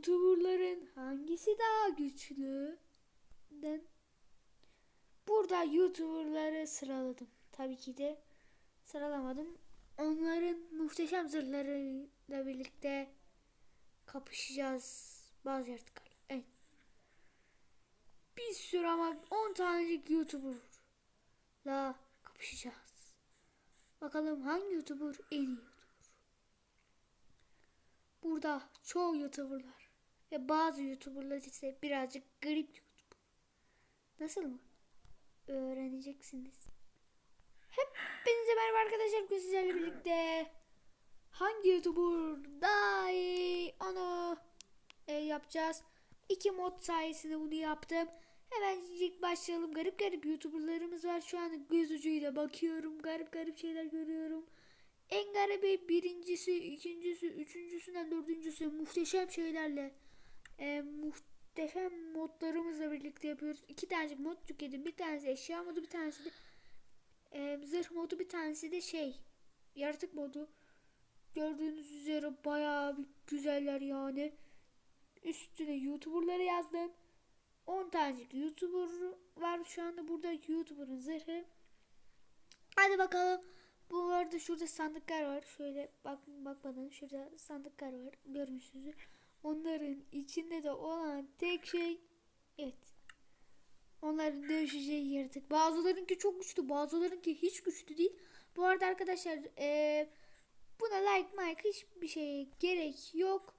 YouTuber'ların hangisi daha güçlü? Den. Burada YouTuber'ları sıraladım. Tabii ki de sıralamadım. Onların muhteşem zırhlarıyla birlikte kapışacağız bazı yaratıklarla. Evet. Bir sürü ama 10 tanecik YouTuber'la kapışacağız. Bakalım hangi YouTuber en iyi YouTuber? Burada çoğu YouTuber'lar ve bazı YouTuber'lar ise birazcık garip YouTuber. Nasıl mı? Öğreneceksiniz. Hepinize merhaba arkadaşlar. Bugün sizlerle birlikte hangi YouTuber daha iyi onu e, yapacağız. İki mod sayesinde bunu yaptım. Hemen ilk başlayalım. Garip garip YouTuber'larımız var. Şu an göz ucuyla bakıyorum. Garip garip şeyler görüyorum. En garibi birincisi, ikincisi, üçüncüsünden dördüncüsü muhteşem şeylerle e, muhteşem modlarımızla birlikte yapıyoruz. İki tane mod yükledim. Bir tanesi eşya modu, bir tanesi de e, zırh modu, bir tanesi de şey yaratık modu. Gördüğünüz üzere bayağı bir güzeller yani. Üstüne YouTuber'ları yazdım. 10 tanecik YouTuber var şu anda burada YouTuber'ın zırhı. Hadi bakalım. Bu arada şurada sandıklar var. Şöyle bak bakmadan şurada sandıklar var. Görmüşsünüzdür. Onların içinde de olan tek şey evet. Onların dövüşeceği yaratık. Bazılarınki çok güçlü, bazılarınki hiç güçlü değil. Bu arada arkadaşlar eee, buna like like hiçbir şeye gerek yok.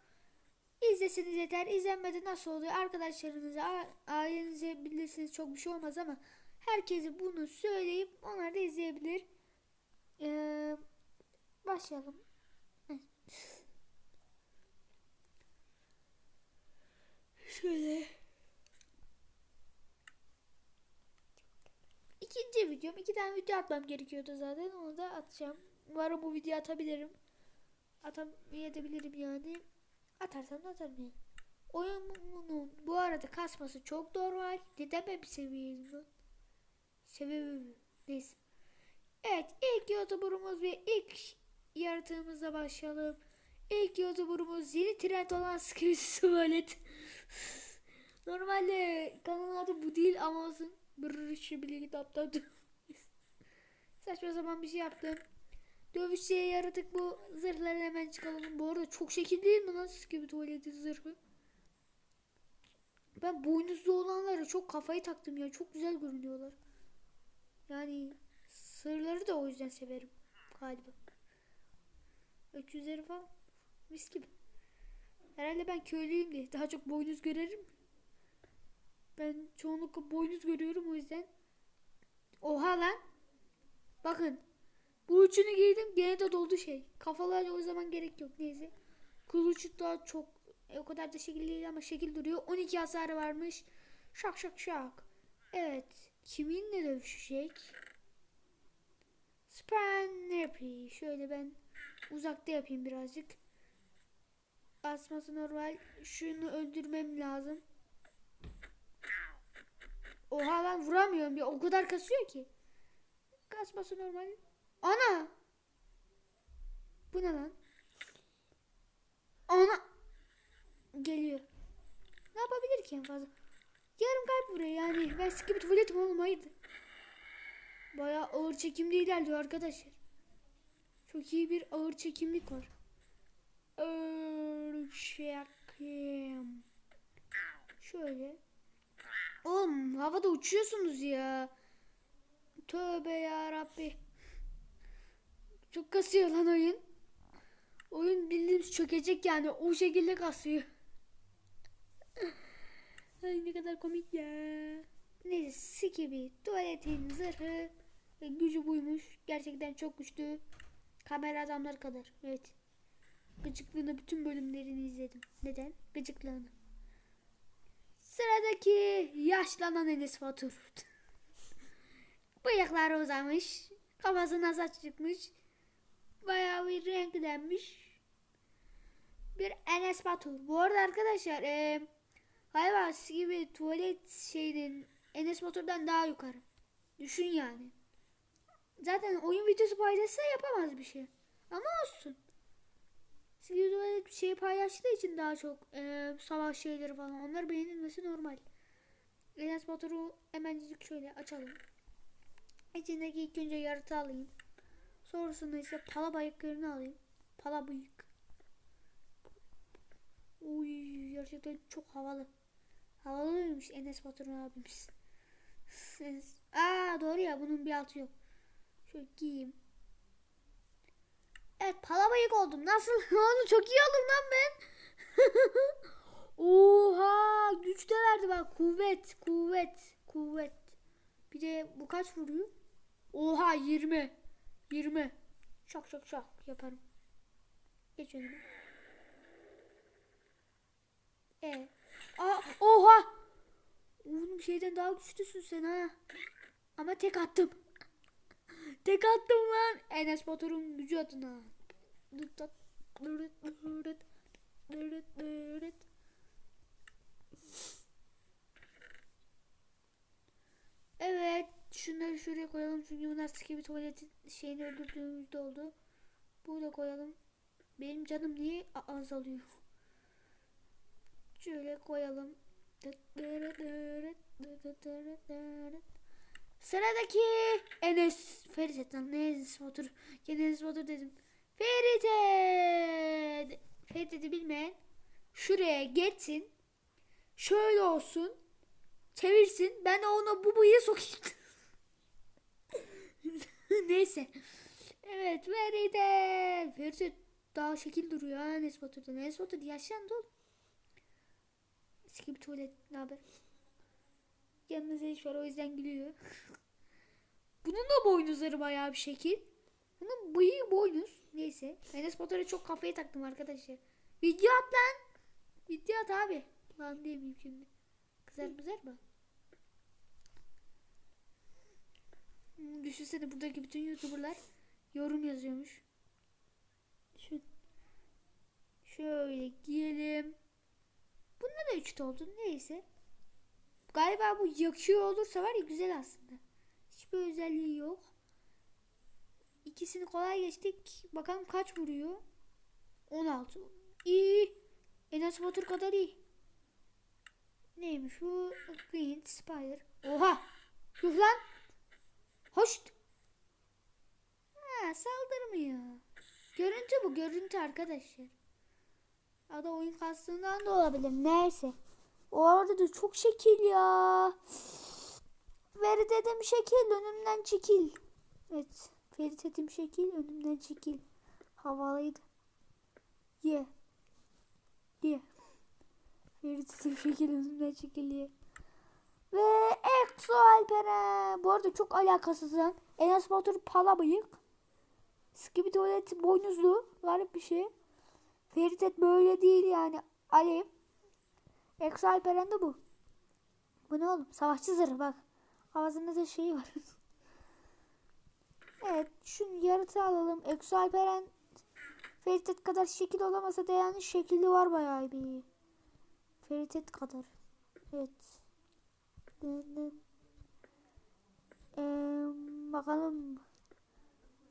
İzleseniz yeter. İzlenmede nasıl oluyor? Arkadaşlarınıza, ailenize bilirsiniz çok bir şey olmaz ama herkese bunu söyleyip onlar da izleyebilir. Ee, başlayalım. Şöyle. İkinci videom. iki tane video atmam gerekiyordu zaten. Onu da atacağım. Umarım bu videoyu atabilirim. Atamayabilirim yani. Atarsam da atarım yani. Oyunun bu arada kasması çok normal. Neden ben bir seviyeyim? Sebebi neyse. Evet ilk YouTuber'ımız ve ilk yaratığımızla başlayalım. İlk YouTuber'ımız yeni trend olan Skibidi Tuvalet. Normalde kanalın adı bu değil ama olsun. Brrr şibili kitapta. Saçma zaman bir şey yaptım. Dövüşçüye yaratık bu zırhları hemen çıkalım. Bu arada çok şekil değil mi lan Skibidi Tuvalet'in zırhı? Ben boynuzlu olanlara çok kafayı taktım ya. Çok güzel görünüyorlar. Yani sırları da o yüzden severim galiba. Öküzleri falan mis gibi. Herhalde ben köylüyüm diye daha çok boynuz görerim. Ben çoğunlukla boynuz görüyorum o yüzden. Oha lan. Bakın. Bu giydim gene de doldu şey. Kafalar o zaman gerek yok neyse. Kılıç daha çok e, o kadar da şekil değil ama şekil duruyor. 12 hasarı varmış. Şak şak şak. Evet. Kiminle dövüşecek? Spannerpy. Şöyle ben uzakta yapayım birazcık. Basması normal. Şunu öldürmem lazım. Oha lan vuramıyorum ya. O kadar kasıyor ki. Kasması normal. Ana! Bu ne lan? Ana! Geliyor. Ne yapabilir ki en fazla? Yarım kalp vuruyor yani. Ben sıkı bir tuvaletim oğlum hayırdır. Bayağı ağır çekimli ilerliyor arkadaşlar. Çok iyi bir ağır çekimlik var. Ağır çekim. Şöyle. Oğlum havada uçuyorsunuz ya. Tövbe ya Rabbi. Çok kasıyor lan oyun. Oyun bildiğiniz çökecek yani. O şekilde kasıyor. Ay ne kadar komik ya. Neyse Skibi tuvaletin zırhı gücü buymuş. Gerçekten çok güçlü. Kamera adamlar kadar. Evet. Gıcıklığını bütün bölümlerini izledim. Neden? Gıcıklığını. Sıradaki yaşlanan Enes Batur. Bıyıkları uzamış. Kafasına saç çıkmış. Bayağı bir renklenmiş. Bir Enes Batur. Bu arada arkadaşlar eee Galiba gibi tuvalet şeyinin Enes Batur'dan daha yukarı. Düşün yani. Zaten oyun videosu paylaşsa yapamaz bir şey. Ama olsun. Skibidi tuvalet şey paylaştığı için daha çok e, savaş şeyleri falan onlar beğenilmesi normal. Enes Batur'u hemencik şöyle açalım. İçindeki ilk önce yaratı alayım. Sonrasında ise pala bayıklarını alayım. Pala bıyık. Uy gerçekten çok havalı. Havalıymış Enes Batur abimiz. Enes. Aa doğru ya bunun bir altı yok. Şöyle giyeyim. Evet palabayık oldum. Nasıl? Oğlum çok iyi oldum lan ben. Oha güç de verdi bak. Kuvvet, kuvvet, kuvvet. Bir de bu kaç vuruyor? Oha 20. 20. Şak şak şak yaparım. Geç önüme. E. Aa, oha. Oğlum şeyden daha güçlüsün sen ha. Ama tek attım. tek attım lan. Enes Batur'un gücü adına. Evet. Şunları şuraya koyalım. Çünkü bunlar gibi tuvaletin şeyini öldürdüğümüzde oldu. Burada koyalım. Benim canım niye azalıyor? Şöyle koyalım. Sıradaki Enes Ferit lan ne Enes Batur Gene Enes Batur dedim Ferit Ferit'i bilmeyen şuraya geçsin. Şöyle olsun. Çevirsin. Ben ona bu bıyığı sokayım. Neyse. Evet Ferit Ferit daha şekil duruyor ha. Enes Batur'dan Enes Batur yaşlandı oğlum. Eski bir tuvalet ne haber? Yanında iş var o yüzden gülüyor. Bunun da boynuzları bayağı bir şekil. Bunun bıyığı boynuz. Neyse. Enes Batur'a çok kafayı taktım arkadaşlar. Video at lan. Video at abi. Lan demeyeyim şimdi. Kızar mızar mı? Hmm, düşünsene buradaki bütün youtuberlar yorum yazıyormuş. Şöyle giyelim. Bunda da 3 oldu. Neyse. Galiba bu yakıyor olursa var ya güzel aslında. Hiçbir özelliği yok. İkisini kolay geçtik. Bakalım kaç vuruyor. 16. İyi. Enes Batur kadar iyi. Neymiş bu? Green Spider. Oha. Yuh lan. Hoşt. Ha saldırmıyor. Görüntü bu. Görüntü arkadaşlar. Ya oyun kastığından da olabilir. Neyse. O arada da çok şekil ya. Veri dedim şekil önümden çekil. Evet. Ferit dedim şekil önümden çekil. Havalıydı. Ye. Ye. Ferit dedim şekil önümden çekil ye. Ve Exo Alperen. Bu arada çok alakasız lan. Enes Batur pala bıyık. Skibi tuvalet boynuzlu. Garip bir şey. Feritet böyle değil yani. Alev. Exo Alperen de bu. Bu ne oğlum? Savaşçı zırhı bak. Ağzında da şeyi var. evet. Şunu yaratı alalım. Exo Alperen Feritet kadar şekil olamasa da yani şekli var bayağı bir. Feritet kadar. Evet. Ee, bakalım.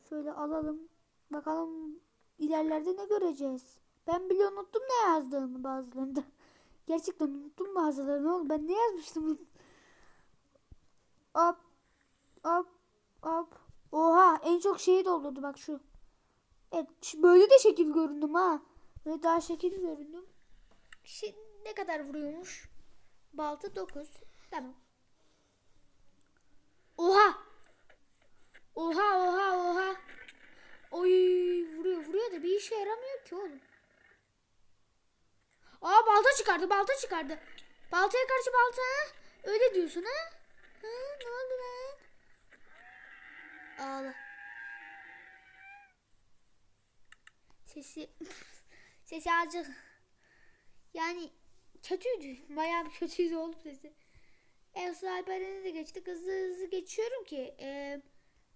Şöyle alalım. Bakalım ilerlerde ne göreceğiz. Ben bile unuttum ne yazdığımı bazılarında. Gerçekten unuttum bazılarını oğlum. Ben ne yazmıştım? Hop. Hop. Hop. Oha en çok şeyi doldurdu bak şu. Evet böyle de şekil göründüm ha. Böyle daha şekil göründüm. Şey, ne kadar vuruyormuş? Balta 9. Tamam. Oha. Oha oha oha. Oy vuruyor vuruyor da bir işe yaramıyor ki oğlum. Aa balta çıkardı balta çıkardı. Baltaya karşı balta? Öyle diyorsun ha? Ha ne oldu lan? ağla. Sesi sesi azıcık yani kötüydü. Bayağı bir kötüydü oğlum sesi. Elsa Alperen'e de geçtik. Hızlı hızlı geçiyorum ki e,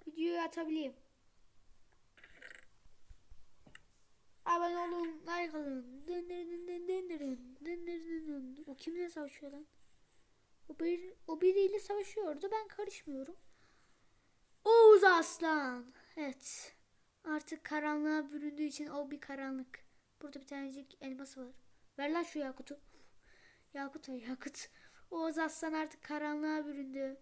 videoyu atabileyim. Abone olun, like alın. Dın dın dın dın dın. O kimle savaşıyor lan? O, bir, o biriyle savaşıyordu. Ben karışmıyorum. Oğuz Aslan. Evet. Artık karanlığa büründüğü için o bir karanlık. Burada bir tanecik elması var. Ver lan şu yakutu. Yakut ay yakut. Oğuz Aslan artık karanlığa büründü.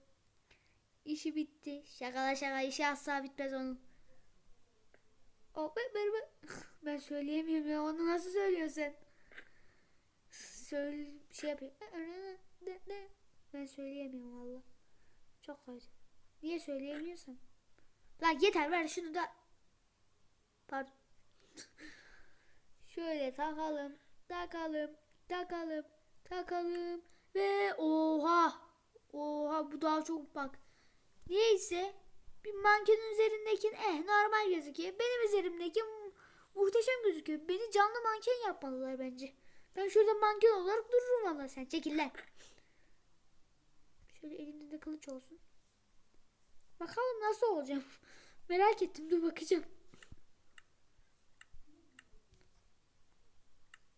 İşi bitti. Şakala şaka işi asla bitmez onun. O ben, ben, ben. ben söyleyemiyorum ya onu nasıl söylüyorsun? Söyle şey yapıyor. Ben söyleyemiyorum valla. Çok kötü. Niye söyleyemiyorsun? Lan yeter ver şunu da. Pardon. Şöyle takalım, takalım, takalım, takalım ve oha, oha bu daha çok bak. Neyse bir mankenin üzerindeki eh normal gözüküyor. Benim üzerimdeki mu- muhteşem gözüküyor. Beni canlı manken yapmalılar bence. Ben şurada manken olarak dururum valla sen çekil lan. Şöyle elimde de kılıç olsun. Bakalım nasıl olacağım. Merak ettim dur bakacağım.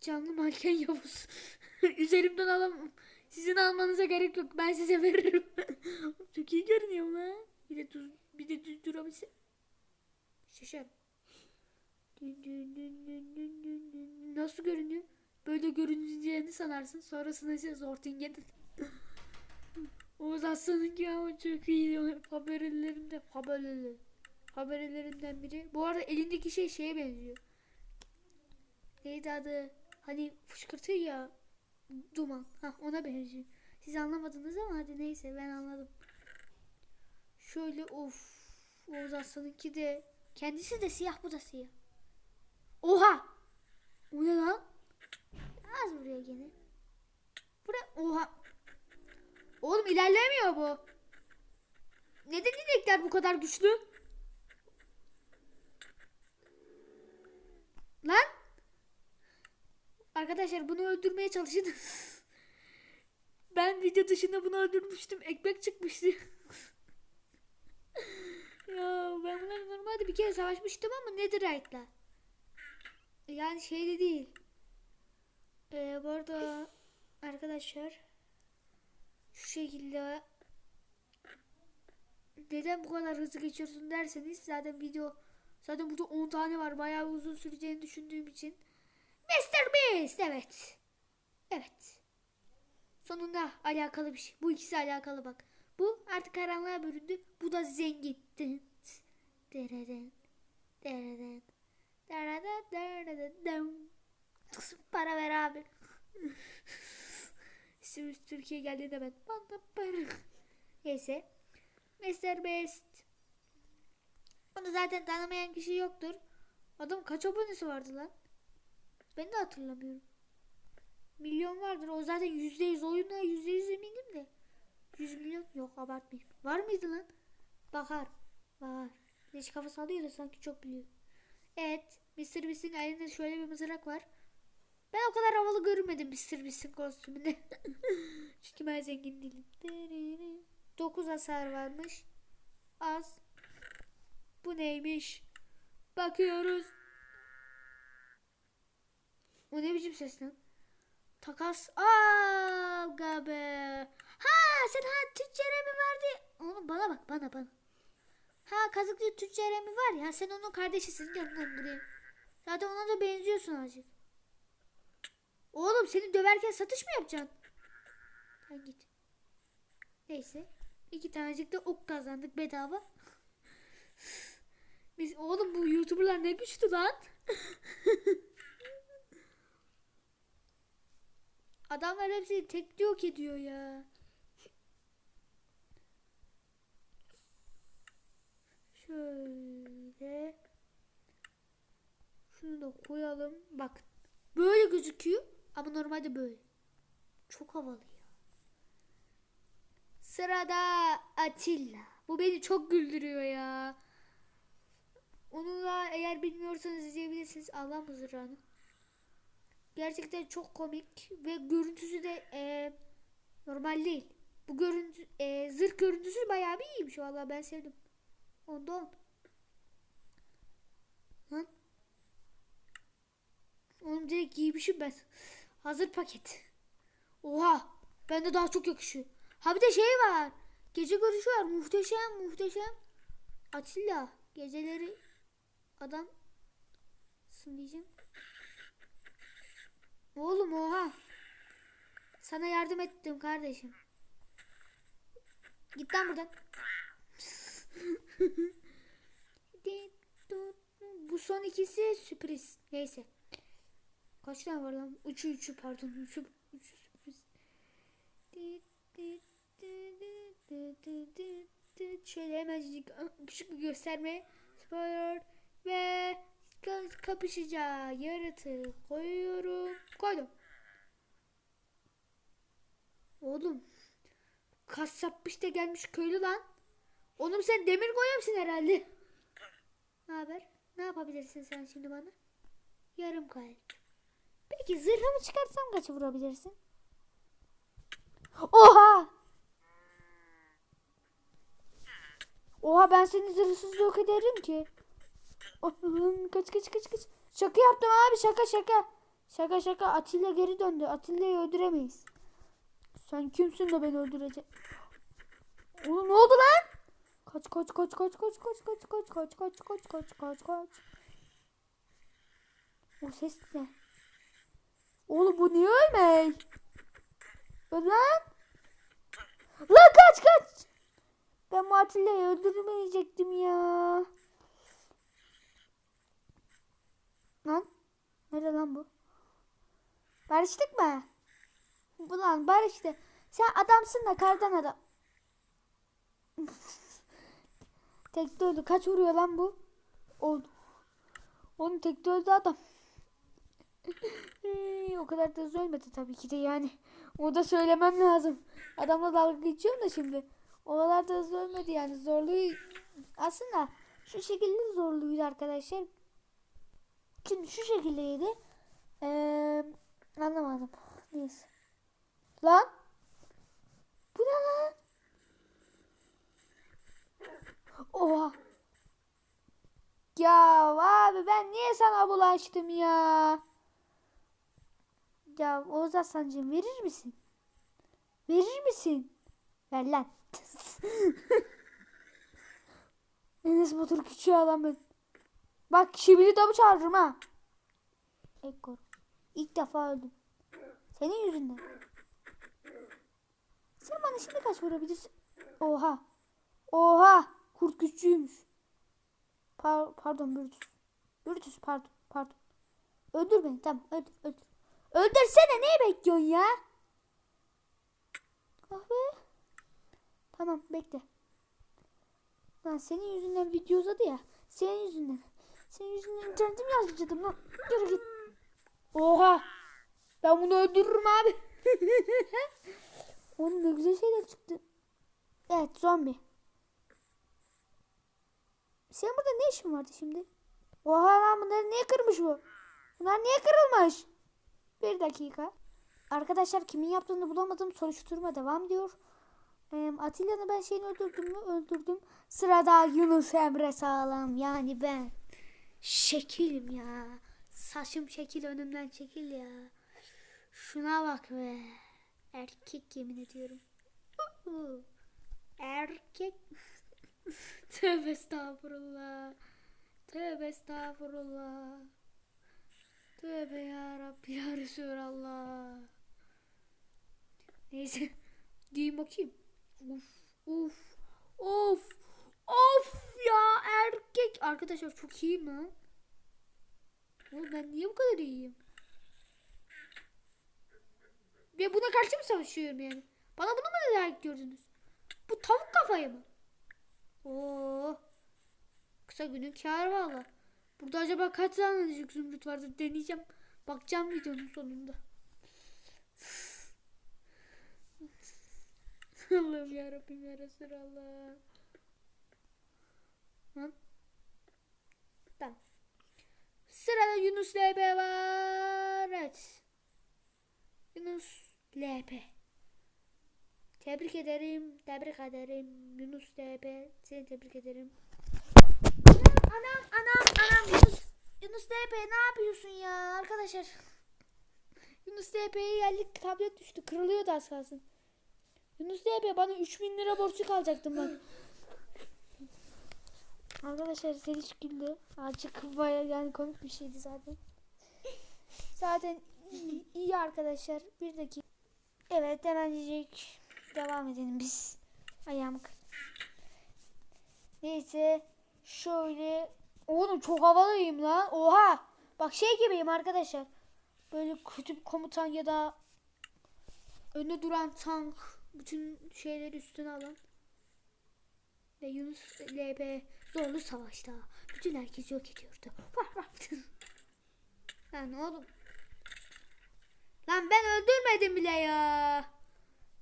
Canlı manken Yavuz. Üzerimden alamam. Sizin almanıza gerek yok. Ben size veririm. Çok iyi görünüyor lan. Bir de düz, bir de düz durabilse. Dün. Nasıl görünüyor? Böyle görüneceğini sanarsın. Sonrasında ise Zortingen'in. Oğuz Aslan'ınki ama çok iyi. Haberlerimde haberleri. Haberlerinden biri. Bu arada elindeki şey şeye benziyor. Neydi adı? Hani fışkırtıyor ya duman. Ha ona benziyor. Siz anlamadınız ama hadi neyse ben anladım. Şöyle of. Oğuz Aslan'ınki de kendisi de siyah bu da siyah. Oha! O ne lan? Az buraya gene. Buraya oha. Oğlum ilerlemiyor bu. Neden inekler bu kadar güçlü? Lan! Arkadaşlar bunu öldürmeye çalışın. ben video dışında bunu öldürmüştüm. Ekmek çıkmıştı. ya ben bunları normalde bir kere savaşmıştım ama Netherite'la. Yani şeyde değil. Ee, bu arada arkadaşlar şu şekilde neden bu kadar hızlı geçiyorsun derseniz zaten video zaten burada 10 tane var bayağı uzun süreceğini düşündüğüm için Mr. Beast evet. Evet. Sonunda alakalı bir şey. Bu ikisi alakalı bak. Bu artık karanlığa büründü. Bu da zengin. Dereden, dereden. Para ver abi. Şimdi Türkiye geldiğinde ben bana para. Neyse. Mr. Beast. Bunu zaten tanımayan kişi yoktur. Adam kaç abonesi vardı lan? Ben de hatırlamıyorum. Milyon vardır. O zaten yüzde yüz oyuna yüzde yüz eminim de. 100 milyon yok abartmayayım. Var mıydı lan? Bakar. Var. Hiç kafa sallıyor da sanki çok biliyor. Evet. Mr. Beast'in elinde şöyle bir mızrak var. Ben o kadar havalı görmedim Mr. Beast'in kostümünde. Çünkü ben zengin değilim. 9 hasar varmış. Az. Bu neymiş? Bakıyoruz. O ne biçim ses lan? Takas. Aga be. Ha sen ha tüccara mi vardı? Oğlum bana bak bana bana. Ha kazıklı tüccara mi var ya sen onun kardeşisin gel lan buraya. Zaten ona da benziyorsun azıcık. Oğlum seni döverken satış mı yapacaksın? Sen git. Neyse. İki tanecik de ok kazandık bedava. Biz oğlum bu youtuberlar ne güçlü lan. Adamlar hepsini tek yok ediyor ya. Şöyle. Şunu da koyalım. Bak. Böyle gözüküyor. Ama normalde böyle. Çok havalı ya. Sırada Atilla. Bu beni çok güldürüyor ya. Onunla eğer bilmiyorsanız izleyebilirsiniz. Allah mızrağını. Gerçekten çok komik ve görüntüsü de e, normal değil. Bu görüntü e, zırh görüntüsü bayağı bir iyiymiş vallahi ben sevdim. Onda on. Lan. Onu direkt giymişim ben. Hazır paket. Oha. Bende daha çok yakışıyor. Ha bir de şey var. Gece görüşü var. Muhteşem muhteşem. Atilla. Geceleri adam diyeceğim. Oğlum oha. Sana yardım ettim kardeşim. Git lan buradan. Bu son ikisi sürpriz. Neyse. Kaç tane var lan? Üçü üçü pardon. Üçü, üçü sürpriz. Şöyle hemencik küçük bir gösterme. Spoiler ve ka- kapışacağı yaratığı koyuyorum. Koydum. Oğlum. Kas yapmış da gelmiş köylü lan. Oğlum sen demir koyamsın herhalde. Ne haber? Ne yapabilirsin sen şimdi bana? Yarım kalp. Peki zırhımı çıkartsam kaç vurabilirsin? Oha! Oha ben seni zırhsız yok ederim ki. Allah'ım kaç kaç kaç kaç. Şaka yaptım abi şaka şaka. Şaka şaka Atilla geri döndü. Atilla'yı öldüremeyiz. Sen kimsin de beni öldürecek? Oğlum ne oldu lan? Kaç kaç kaç kaç kaç kaç kaç kaç kaç kaç kaç kaç kaç kaç. O ses ne? Oğlum bu niye ölmey? Öl lan. Kaç kaç. Ben bu Atilla'yı öldürmeyecektim ya. Lan. Nerede lan bu? Barıştık mı? Bu lan barıştı. Sen adamsın da kardan adam. tekte öldü. Kaç vuruyor lan bu? Oldu. Onun tekte öldü adam. Ee, o kadar da hızlı ölmedi tabii ki de yani. O da söylemem lazım. Adamla dalga geçiyorum da şimdi. O kadar da hızlı ölmedi yani. Zorluğu aslında şu şekilde zorluydu arkadaşlar. Şimdi şu şekildeydi. Ee, anlamadım. Neyse. Lan. Bu ne lan? Oha. Ya abi ben niye sana bulaştım ya? Ya Oğuz Aslancığım verir misin? Verir misin? Ver lan. Enes Batur küçüğü adam ben. Bak şibili damı çağırırım ha. Ekor. İlk defa öldüm. Senin yüzünden. Sen bana şimdi kaç vurabilirsin? Oha. Oha. Kurt güçlüymüş. Par pardon Brutus. Brutus pardon. Pardon. Öldür beni. Tamam öldür öldür. Öldürsene neyi bekliyorsun ya? Kahve. Tamam bekle. Lan senin yüzünden video uzadı ya. Senin yüzünden. Senin yüzünden internetim yazdı lan. Yürü git. Oha. Ben bunu öldürürüm abi. Oğlum ne güzel şeyler çıktı. Evet zombi. Sen burada ne işin vardı şimdi? Oha lan bunları niye kırmış bu? Bunlar niye kırılmış? Bir dakika. Arkadaşlar kimin yaptığını bulamadım. Soruşturma devam diyor. Atilla'nın ben şeyini öldürdüm mü? Öldürdüm. Sırada Yunus Emre Sağlam. Yani ben. Şekilim ya. Saçım şekil önümden çekil ya. Şuna bak be. Erkek yemin ediyorum. Erkek. Tövbe estağfurullah. Tövbe estağfurullah. Tövbe ya Rabbi ya Resulallah. Neyse. Diyeyim bakayım. Uf uf of of ya erkek. Arkadaşlar çok iyiyim ha. Oğlum ben niye bu kadar iyiyim? Ve buna karşı mı savaşıyorum yani? Bana bunu mu layık gördünüz? Bu tavuk kafayı mı? Oo. Kısa günün kârı valla. Burada acaba kaç tane zümrüt vardır deneyeceğim. Bakacağım videonun sonunda. Allah'ım yarabbim ya Resulallah. Lan. Tamam. Sırada Yunus LB var. Evet. Yunus LB. Tebrik ederim. Tebrik ederim. Yunus LB. Seni tebrik ederim. Anam anam anam Yunus. Yunus LB ne yapıyorsun ya arkadaşlar? Yunus LB'ye geldik tablet düştü. Kırılıyordu az kalsın. Yunus LB bana 3000 lira borcu kalacaktım bak. Arkadaşlar Seliş güldü. Azıcık baya yani komik bir şeydi zaten. Zaten İyi, arkadaşlar. Bir dakika. Evet hemencik devam edelim biz. Ayağım Neyse şöyle. Oğlum çok havalıyım lan. Oha. Bak şey gibiyim arkadaşlar. Böyle kötü komutan ya da önde duran tank bütün şeyleri üstüne alan ve Yunus LB zorlu savaşta bütün herkesi yok ediyordu. Vah. Lan oğlum. Lan ben öldürmedim bile ya.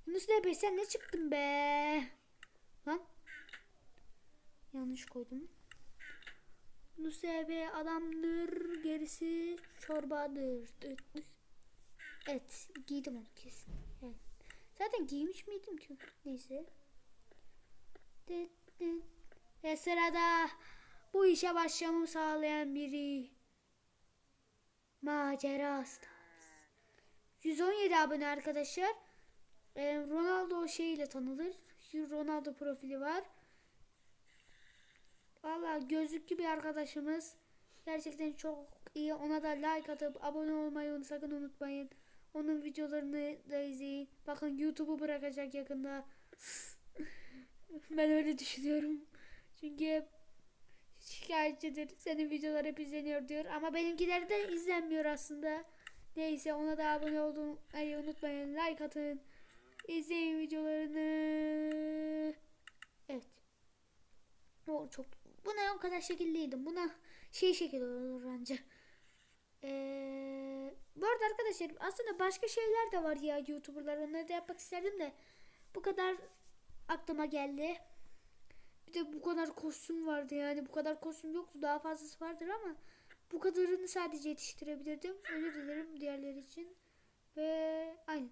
Yunus LB sen ne çıktın be? Lan. Yanlış koydum. LB adamdır gerisi çorbadır. Evet giydim onu kesin. Evet. Zaten giymiş miydim ki? Neyse. Ve sırada bu işe başlamamı sağlayan biri. Macera Stars. 117 abone arkadaşlar. Ee, Ronaldo şeyiyle tanılır. Ronaldo profili var. Valla gözlüklü bir arkadaşımız. Gerçekten çok iyi. Ona da like atıp abone olmayı sakın unutmayın. Onun videolarını da izleyin. Bakın YouTube'u bırakacak yakında. ben öyle düşünüyorum. Çünkü hep şikayetçidir. Senin videolar hep izleniyor diyor. Ama benimkiler de izlenmiyor aslında. Neyse ona da abone olmayı unutmayın. Like atın. İzleyin videolarını. Evet. O çok. Buna o kadar şekilliydim. Buna şey şekil olur anca. Ee, bu arada arkadaşlar aslında başka şeyler de var ya YouTuber'lar. Onları da yapmak isterdim de bu kadar aklıma geldi. Bir de bu kadar kostüm vardı yani bu kadar kostüm yoktu daha fazlası vardır ama bu kadarını sadece yetiştirebilirdim. Özür dilerim diğerleri için. Ve aynen.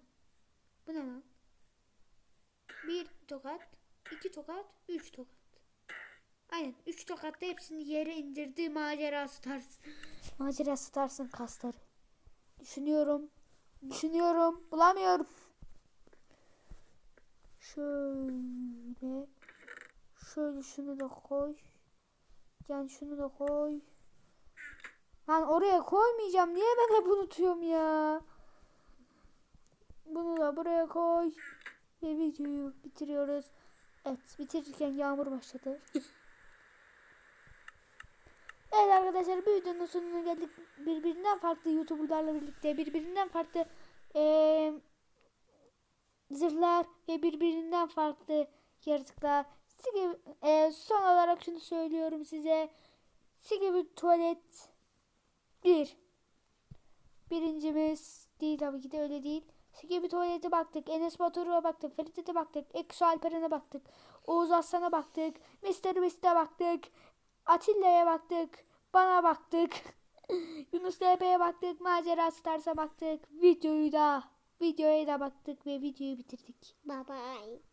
Bu ne lan? Bir tokat, iki tokat, üç tokat. Aynen. Üç tokatta hepsini yere indirdi. Macera Stars. Macera Stars'ın kasları. Düşünüyorum. Düşünüyorum. Bulamıyorum. Şöyle. Şöyle şunu da koy. Yani şunu da koy. Lan oraya koymayacağım. Niye ben hep unutuyorum ya? Bunu da buraya koy. Ve videoyu bitiriyoruz. Evet bitirirken yağmur başladı. Evet arkadaşlar bir videonun sonuna geldik. Birbirinden farklı YouTuber'larla birlikte birbirinden farklı eee, zırhlar ve birbirinden farklı yaratıklar. Sige, eee, son olarak şunu söylüyorum size. Sige tuvalet bir. Birincimiz değil tabii ki de öyle değil. Sige bir tuvalete baktık. Enes Batur'a baktık. Ferit'e baktık. Eksu Alperen'e baktık. Oğuz Aslan'a baktık. Mr. Beast'e baktık. Atilla'ya baktık. Bana baktık. Yunus LP'ye baktık. Macera Stars'a baktık. Videoyu da videoya da baktık ve videoyu bitirdik. Bye bye.